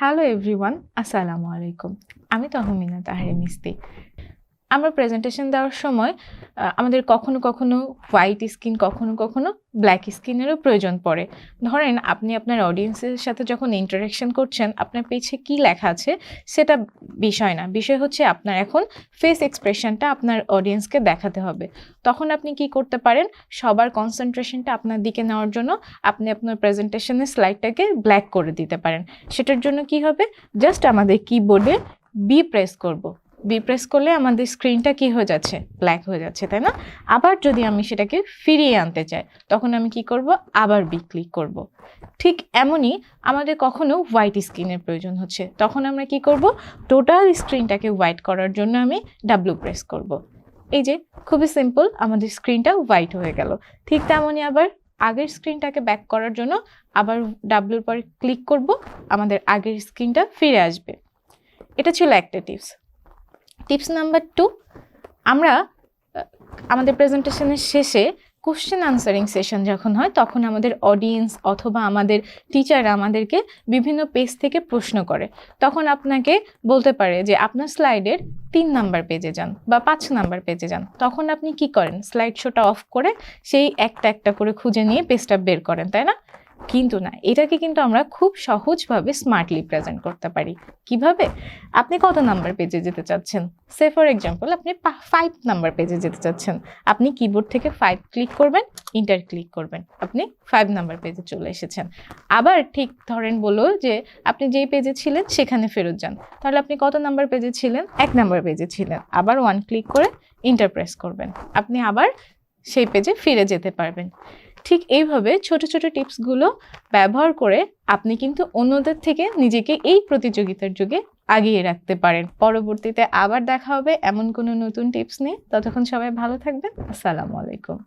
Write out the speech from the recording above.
Hello everyone আসসালামু আলাইকুম আমি তহমিনা তাহের মিস্তি। আমরা প্রেজেন্টেশন দেওয়ার সময় আমাদের কখনো কখনো হোয়াইট স্কিন কখনো কখনো ব্ল্যাক স্কিনেরও প্রয়োজন পড়ে। ধরেন, আপনি আপনার অডিয়েন্সের সাথে যখন ইন্টারাকশন করছেন, আপনার পেছে কি লেখা আছে সেটা বিষয় না। বিষয় হচ্ছে আপনার এখন ফেস এক্সপ্রেশনটা আপনার অডিয়েন্সকে দেখাতে হবে। তখন আপনি কি করতে পারেন? সবার কনসেন্ট্রেশনটা আপনার দিকে নেওয়ার জন্য আপনি আপনার প্রেজেন্টেশনের স্লাইডটাকে ব্ল্যাক করে দিতে পারেন। সেটার জন্য কি হবে? জাস্ট আমাদের কিবোর্ডে বি প্রেস করব। প্রেস করলে আমাদের স্ক্রিনটা কি হয়ে যাচ্ছে? ব্ল্যাক হয়ে যাচ্ছে, তাই না? আবার যদি আমি সেটাকে ফিরিয়ে আনতে চাই, তখন আমি কি করব? আবার বি ক্লিক করব। ঠিক এমনই আমাদের কখনো হোয়াইট স্ক্রিনের প্রয়োজন হচ্ছে। তখন আমরা কি করব? টোটাল স্ক্রিনটাকে হোয়াইট করার জন্য আমি ডাব্লু প্রেস করব। এই যে, খুবই সিম্পল আমাদের স্ক্রিনটা হোয়াইট হয়ে গেল। ঠিক তেমনই আবার আগের স্ক্রিনটাকে ব্যাক করার জন্য আবার ডাব্লুর পর ক্লিক করব, আমাদের আগের স্ক্রিনটা ফিরে আসবে। এটা ছিল একটা টিপস টিপস নাম্বার টু, আমরা আমাদের প্রেজেন্টেশনের শেষে কোশ্চেন আনসারিং সেশন যখন হয়, তখন আমাদের অডিয়েন্স অথবা আমাদের টিচাররা আমাদেরকে বিভিন্ন পেজ থেকে প্রশ্ন করে। তখন আপনাকে বলতে পারে যে, আপনার স্লাইডের তিন নাম্বার পেজে যান বা পাঁচ নাম্বার পেজে যান। তখন আপনি কি করেন? স্লাইড শোটা অফ করে সেই একটা একটা করে খুঁজে নিয়ে পেজটা বের করেন, তাই না? কিন্তু না, এটাকে কিন্তু আমরা খুব সহজভাবে স্মার্টলি প্রেজেন্ট করতে পারি। কীভাবে? আপনি কত নাম্বার পেজে যেতে চাচ্ছেন? সে ফর এক্সাম্পল আপনি ফাইভ নাম্বার পেজে যেতে চাচ্ছেন। আপনি কিবোর্ড থেকে ফাইভ ক্লিক করবেন ইন্টার ক্লিক করবেন। আপনি ফাইভ নাম্বার পেজে চলে এসেছেন। আবার ঠিক ধরেন বলো যে, আপনি যেই পেজে ছিলেন, সেখানে ফেরত যান। তাহলে আপনি কত নাম্বার পেজে ছিলেন? এক নাম্বার পেজে ছিলেন। আবার ওয়ান ক্লিক করে ইন্টারপ্রেস করবেন। আপনি আবার সেই পেজে ফিরে যেতে পারবেন। ঠিক এইভাবে ছোট ছোট টিপসগুলো ব্যবহার করে আপনি কিন্তু অন্যদের থেকে নিজেকে এই প্রতিযোগিতার যুগে আগিয়ে রাখতে পারেন। পরবর্তীতে আবার দেখা হবে এমন কোনো নতুন টিপস নিয়ে। ততক্ষণ সবাই ভালো থাকবেন। আসসালামু আলাইকুম।